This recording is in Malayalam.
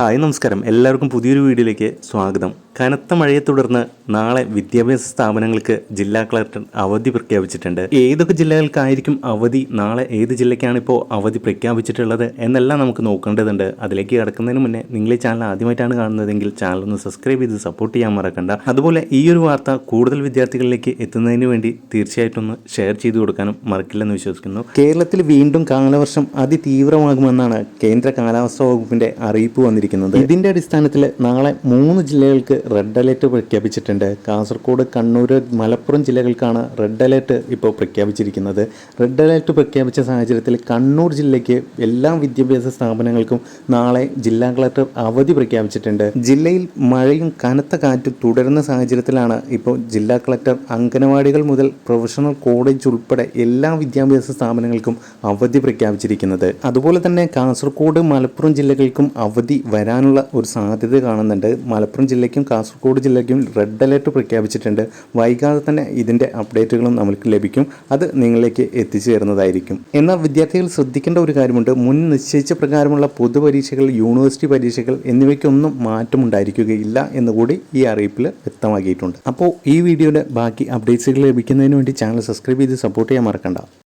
ഹായ് നമസ്കാരം. എല്ലാവർക്കും പുതിയൊരു വീഡിയോയിലേക്ക് സ്വാഗതം. കനത്ത മഴയെ തുടർന്ന് നാളെ വിദ്യാഭ്യാസ സ്ഥാപനങ്ങൾക്ക് ജില്ലാ കളക്ടർ അവധി പ്രഖ്യാപിച്ചിട്ടുണ്ട്. ഏതൊക്കെ ജില്ലകൾക്കായിരിക്കും അവധി? നാളെ ഏത് ജില്ലയ്ക്കാണ് ഇപ്പോൾ അവധി പ്രഖ്യാപിച്ചിട്ടുള്ളത്? എന്നെല്ലാം നമുക്ക് നോക്കേണ്ടതുണ്ട്. അതിലേക്ക് കിടക്കുന്നതിന് മുന്നേ നിങ്ങൾ ഈ ചാനൽ ആദ്യമായിട്ടാണ് കാണുന്നതെങ്കിൽ ചാനൽ ഒന്ന് സബ്സ്ക്രൈബ് ചെയ്ത് സപ്പോർട്ട് ചെയ്യാൻ മറക്കണ്ട. അതുപോലെ ഈ ഒരു വാർത്ത കൂടുതൽ വിദ്യാർത്ഥികളിലേക്ക് എത്തുന്നതിന് വേണ്ടി തീർച്ചയായിട്ടും ഒന്ന് ഷെയർ ചെയ്തു കൊടുക്കാനും മറക്കില്ലെന്ന് വിശ്വസിക്കുന്നു. കേരളത്തിൽ വീണ്ടും കാലവർഷം അതിതീവ്രമാകുമെന്നാണ് കേന്ദ്ര കാലാവസ്ഥാ വകുപ്പിന്റെ അറിയിപ്പ് വന്നിരിക്കുന്നത്. ഇതിന്റെ അടിസ്ഥാനത്തിൽ നാളെ മൂന്ന് ജില്ലകൾക്ക് റെഡ് അലേർട്ട് പ്രഖ്യാപിച്ചിട്ടുണ്ട്. കാസർഗോഡ് കണ്ണൂർ മലപ്പുറം ജില്ലകൾക്കാണ് റെഡ് അലേർട്ട് ഇപ്പോൾ പ്രഖ്യാപിച്ചിരിക്കുന്നത്. റെഡ് അലേർട്ട് പ്രഖ്യാപിച്ച സാഹചര്യത്തിൽ കണ്ണൂർ ജില്ലയ്ക്ക് എല്ലാ വിദ്യാഭ്യാസ സ്ഥാപനങ്ങൾക്കും നാളെ ജില്ലാ കളക്ടർ അവധി പ്രഖ്യാപിച്ചിട്ടുണ്ട്. ജില്ലയിൽ മഴയും കനത്ത കാറ്റും തുടരുന്ന സാഹചര്യത്തിലാണ് ഇപ്പോൾ ജില്ലാ കളക്ടർ അംഗനവാടികൾ മുതൽ പ്രൊഫഷണൽ കോളേജ് ഉൾപ്പെടെ എല്ലാ വിദ്യാഭ്യാസ സ്ഥാപനങ്ങൾക്കും അവധി പ്രഖ്യാപിച്ചിരിക്കുന്നത്. അതുപോലെ തന്നെ കാസർഗോഡ് മലപ്പുറം ജില്ലകൾക്കും അവധി വരാനുള്ള ഒരു സാധ്യത കാണുന്നുണ്ട്. മലപ്പുറം ജില്ലയ്ക്കും കാസർഗോഡ് ജില്ലയ്ക്കും റെഡ് അലേർട്ട് പ്രഖ്യാപിച്ചിട്ടുണ്ട്. വൈകാതെ തന്നെ ഇതിന്റെ അപ്ഡേറ്റുകളും നമുക്ക് ലഭിക്കും. അത് നിങ്ങളിലേക്ക് എത്തിച്ചു തരുന്നതായിരിക്കും എന്നാൽ വിദ്യാർത്ഥികൾ ശ്രദ്ധിക്കേണ്ട ഒരു കാര്യമുണ്ട്. മുൻ നിശ്ചയിച്ച പ്രകാരമുള്ള പൊതുപരീക്ഷകൾ യൂണിവേഴ്സിറ്റി പരീക്ഷകൾ എന്നിവയ്ക്കൊന്നും മാറ്റമുണ്ടായിരിക്കുകയില്ല എന്നുകൂടി ഈ അറിയിപ്പിൽ വ്യക്തമാക്കിയിട്ടുണ്ട്. അപ്പോൾ ഈ വീഡിയോയുടെ ബാക്കി അപ്ഡേറ്റ്സുകൾ ലഭിക്കുന്നതിന് വേണ്ടി ചാനൽ സബ്സ്ക്രൈബ് ചെയ്ത് സപ്പോർട്ട് ചെയ്യാൻ മറക്കണ്ട.